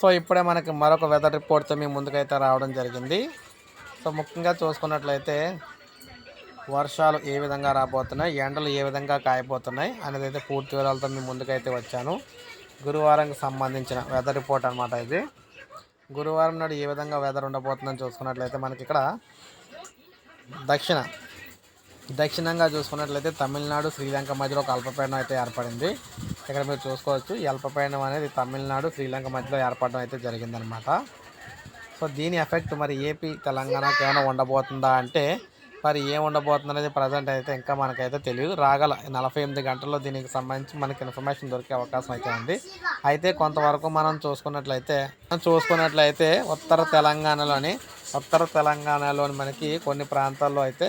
So ఇప్పుడే మనకి మరొక వెదర్ రిపోర్ట్తో మీ ముందుకైతే రావడం జరిగింది. సో ముఖ్యంగా చూసుకున్నట్లయితే వర్షాలు ఏ విధంగా రాబోతున్నాయి ఎండలు ఏ విధంగా కాయబోతున్నాయి అనేది అయితే పూర్తి వివరాలతో మీ ముందుకైతే వచ్చాను. గురువారంకి సంబంధించిన వెదర్ రిపోర్ట్ అనమాట ఇది. గురువారం నాడు ఏ విధంగా వెదర్ ఉండబోతుందని చూసుకున్నట్లయితే మనకి ఇక్కడ దక్షిణ దక్షిణంగా చూసుకున్నట్లయితే తమిళనాడు శ్రీలంక మధ్యలో ఒక అల్పపీడనం అయితే ఏర్పడింది. ఇక్కడ మీరు చూసుకోవచ్చు ఈ అనేది తమిళనాడు శ్రీలంక మధ్యలో ఏర్పడడం అయితే జరిగిందనమాట. సో దీని ఎఫెక్ట్ మరి ఏపీ తెలంగాణకి ఏమైనా ఉండబోతుందా అంటే మరి ఏం ఉండబోతుంది అనేది ప్రజెంట్ అయితే ఇంకా మనకైతే తెలియదు. రాగల నలభై ఎనిమిది గంటల్లో దీనికి సంబంధించి మనకి ఇన్ఫర్మేషన్ దొరికే అవకాశం అయితే ఉంది. అయితే కొంతవరకు మనం చూసుకున్నట్లయితే మనం చూసుకున్నట్లయితే ఉత్తర తెలంగాణలోని ఉత్తర తెలంగాణలోని మనకి కొన్ని ప్రాంతాల్లో అయితే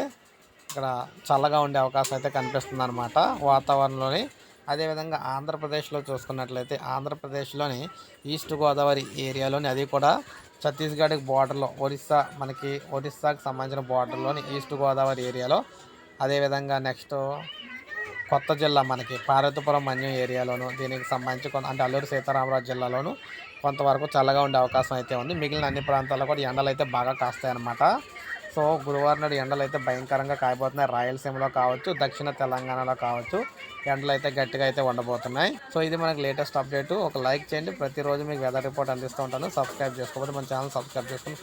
ఇక్కడ చల్లగా ఉండే అవకాశం అయితే కనిపిస్తుంది అనమాట వాతావరణంలోని అదేవిధంగా ఆంధ్రప్రదేశ్లో చూసుకున్నట్లయితే ఆంధ్రప్రదేశ్లోని ఈస్ట్ గోదావరి ఏరియాలోని అది కూడా ఛత్తీస్గఢ్ బార్డర్లో ఒరిస్సా మనకి ఒరిస్సాకి సంబంధించిన బార్డర్లోని ఈస్ట్ గోదావరి ఏరియాలో. అదేవిధంగా నెక్స్ట్ కొత్త జిల్లా మనకి పార్వతీపురం మన్యం ఏరియాలోను దీనికి సంబంధించి కొంత అంటే అల్లూరు సీతారామరాజు జిల్లాలోను కొంతవరకు చల్లగా ఉండే అవకాశం అయితే ఉంది. మిగిలిన అన్ని ప్రాంతాల్లో కూడా ఎండలు అయితే బాగా కాస్తాయి అన్నమాట సో గురువారం నాడు ఎండలు అయితే భయంకరంగా కాయబోతున్నాయి. రాయలసీమలో కావచ్చు దక్షిణ తెలంగాణలో కావచ్చు ఎండలు అయితే గట్టిగా అయితే ఉండబోతున్నాయి. సో ఇది మనకి లేటెస్ట్ అప్డేట్. ఒక లైక్ చేయండి. ప్రతిరోజు మీకు వెదర్ రిపోర్ట్ అందిస్తూ ఉంటాను. సబ్స్క్రైబ్ చేసుకోకపోతే మన ఛానల్ సబ్స్క్రైబ్ చేసుకుని